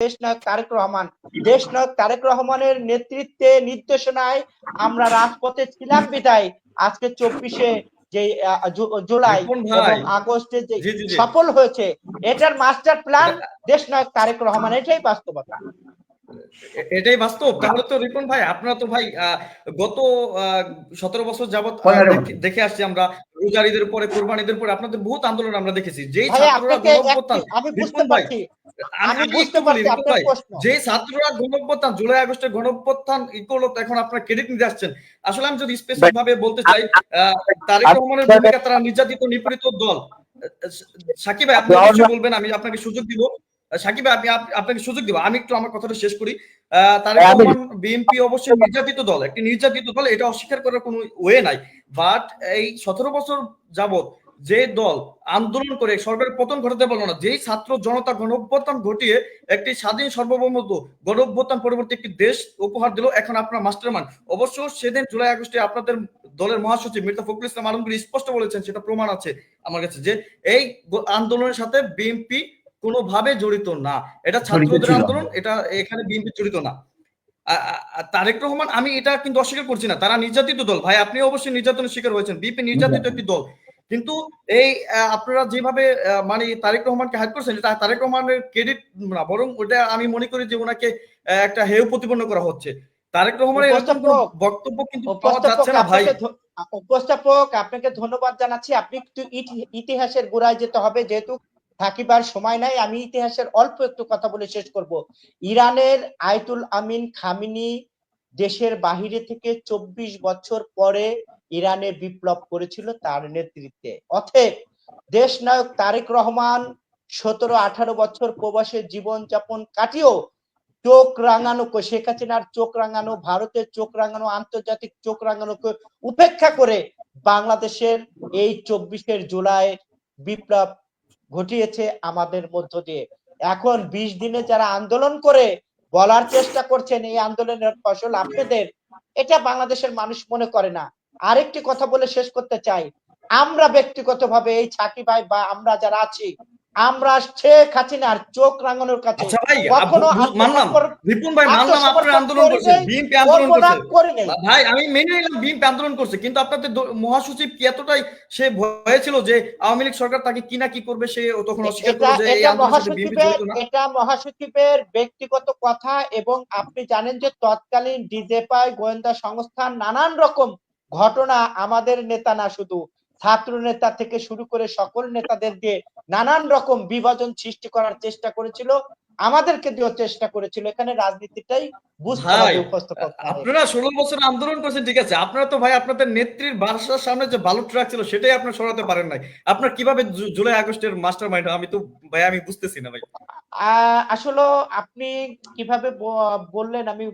দেশ নায়ক তারেক রহমান। দেশ নায়ক তারেক রহমানের নেতৃত্বে নির্দেশনায় আমরা রাজপথে ছিলাম বিদায়। আজকে চব্বিশে যে জুলাই এবং আগস্টে যে। সফল হয়েছে এটার মাস্টার প্ল্যান দেশ নায়ক তারেক রহমান এটাই বাস্তবতা। এটাই বাস্তব। তাহলে তো রিপন ভাই আপনারা তো ভাই আহ, গত সতেরো বছর যাবত দেখে- আসছি আমরা রোজারিদের পরে কোরবানিদের পরে আপনাদের বহুত আন্দোলন আমরা দেখেছি। যেই ছাত্ররা আমি বুঝতে রিপন ভাই, পারছি আমি বুঝতে ভাই যে ছাত্ররা গণঅভ্যুত্থান জুলাই আগস্টের গণঅভ্যুত্থান ই করল এখন আপনারা ক্রেডিট নিতে আসছেন। আসলে আমি যদি স্পেসিফিক ভাবে বলতে চাই আহ, তারেক রহমানের ভূমিকা তারা নির্যাতিত নিপীড়িত দল। সাকিব ভাই আপনি অবশ্যই বলবেন আমি আপনাকে সুযোগ দিব। সাকিব ভাই আমি আপনাকে সুযোগ দিব। আমি একটু আমার কথাটা শেষ করি। আহ, তারেক আমি- রহমান বিএনপি অবশ্যই নির্যাতিত দল। একটি নির্যাতিত দল এটা অস্বীকার করার কোনো ওয়ে নাই। বাট এই সতেরো বছর যাবত যে দল আন্দোলন করে সরকারের পতন ঘটাতে পারল না যেই ছাত্র জনতা গণঅভ্যুত্থান ঘটিয়ে একটি স্বাধীন সার্বভৌমত্ব গণঅভ্যুত্থান পরবর্তী একটি দেশ উপহার দিল এখন আপনার মাস্টারমান অবশ্য সেদিন জুলাই আগস্টে আপনাদের দলের মহাসচিব মির্জা ফখরুল ইসলাম আলমগীর স্পষ্ট বলেছেন সেটা প্রমাণ আছে আমার কাছে যে এই আন্দোলনের সাথে বিএনপি কোনোভাবে জড়িত না। এটা ছাত্রদের আন্দোলন এটা এখানে বিএনপি জড়িত না। তারেক রহমান আমি এটা কিন্তু অস্বীকার করছি না তারা নির্যাতিত দল। ভাই আপনি অবশ্যই নির্যাতনের শিকার হয়েছেন। বিপি নির্যাতিত একটি দল। কিন্তু এই আপনারা যেভাবে মানে তারেক রহমানকে হাইড করছেন এটা তারেক রহমানের ক্রেডিট না বরং ওটা আমি মনে করি যে ওনাকে একটা হেয় প্রতিপন্ন করা হচ্ছে। তারেক রহমানের বক্তব্য কিন্তু পাওয়া যাচ্ছে না ভাই। উপস্থাপক আপনাকে ধন্যবাদ জানাচ্ছি। আপনি একটু ইতিহাসের গোড়ায় যেতে হবে যেহেতু থাকিবার সময় নাই আমি ইতিহাসের অল্প একটু কথা বলে শেষ করব। ইরানের আয়তুল আমিন খামিনি দেশের বাহিরে থেকে চব্বিশ বছর পরে ইরানে বিপ্লব করেছিল তার নেতৃত্বে। অতএব দেশ নায়ক তারেক রহমান সতেরো আঠারো বছর প্রবাসের জীবন যাপন কাটিয়েও চোখ রাঙানো শেখ হাসিনার চোখ রাঙানো, ভারতের চোখ রাঙানো, আন্তর্জাতিক চোখ রাঙানোকে উপেক্ষা করে বাংলাদেশের এই চব্বিশের জুলাই বিপ্লব ঘটিয়েছে আমাদের মধ্য দিয়ে। এখন বিশ দিনে যারা আন্দোলন করে বলার চেষ্টা করছেন, এই আন্দোলনের ফসল আপনাদের, এটা বাংলাদেশের মানুষ মনে করে না। আরেকটি কথা বলে শেষ করতে চাই। আমরা ব্যক্তিগতভাবে এই ছাকি ভাই বা আমরা যারা আছি আমরা শেখ হাসিনার চোখ রাঙানোর কাছে আচ্ছা কখনো রিপুন ভাই মানলাম আপনারা আন্দোলন করিনি, বিএনপি আন্দোলন করছে ভাই আমি মেনে নিলাম বিএনপি আন্দোলন করছে কিন্তু আপনাদের মহাসচিব কি এতটাই সে ভয়ে ছিল যে আওয়ামী লীগ সরকার তাকে কি না কি করবে সে তখন অস্বীকার যে এটা মহাসচিবের এটা মহাসচিবের ব্যক্তিগত কথা এবং আপনি জানেন যে তৎকালীন ডিজেপাই গোয়েন্দা সংস্থা নানান রকম ঘটনা আমাদের নেতা না শুধু ছাত্র নেতা থেকে শুরু করে সকল নেতাদের দিয়ে নানান রকম বিভাজন সৃষ্টি করার চেষ্টা করেছিল আমাদেরকে দিয়েও চেষ্টা করেছিল। এখানে রাজনীতিটাই বুঝতে। আপনারা ষোলো বছর আন্দোলন করছেন ঠিক আছে? আপনারা তো ভাই আপনাদের নেত্রীর বাসার সামনে যে বালু ট্রাক ছিল সেটাই আপনারা সরাতে পারেন নাই। আপনার কীভাবে জুলাই আগস্টের মাস্টার মাইন্ড আমি তো ভাই আমি বুঝতেছি না ভাই। আহ, আসলে আপনি কীভাবে বললেন আমি